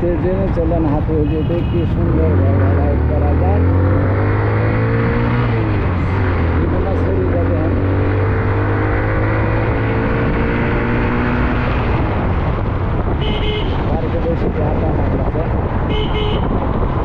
টেনে চলেন হাতে যেতে কি সুন্দর রাইড করা যায়। Thank শরীর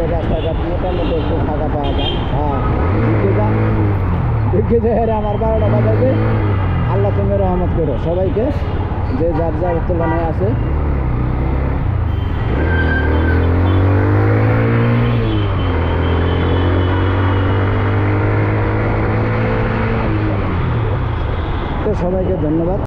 টাইমে রাস্তাঘাট মোটামুটি একটু ফাঁকা পাওয়া যায়। হ্যাঁ দেখে যায় আমার বারোটা বাজাবে আল্লাহ তুমি রহমত করো। সবাইকে যে যার যার তুলনায় আছে। সবাইকে ধন্যবাদ।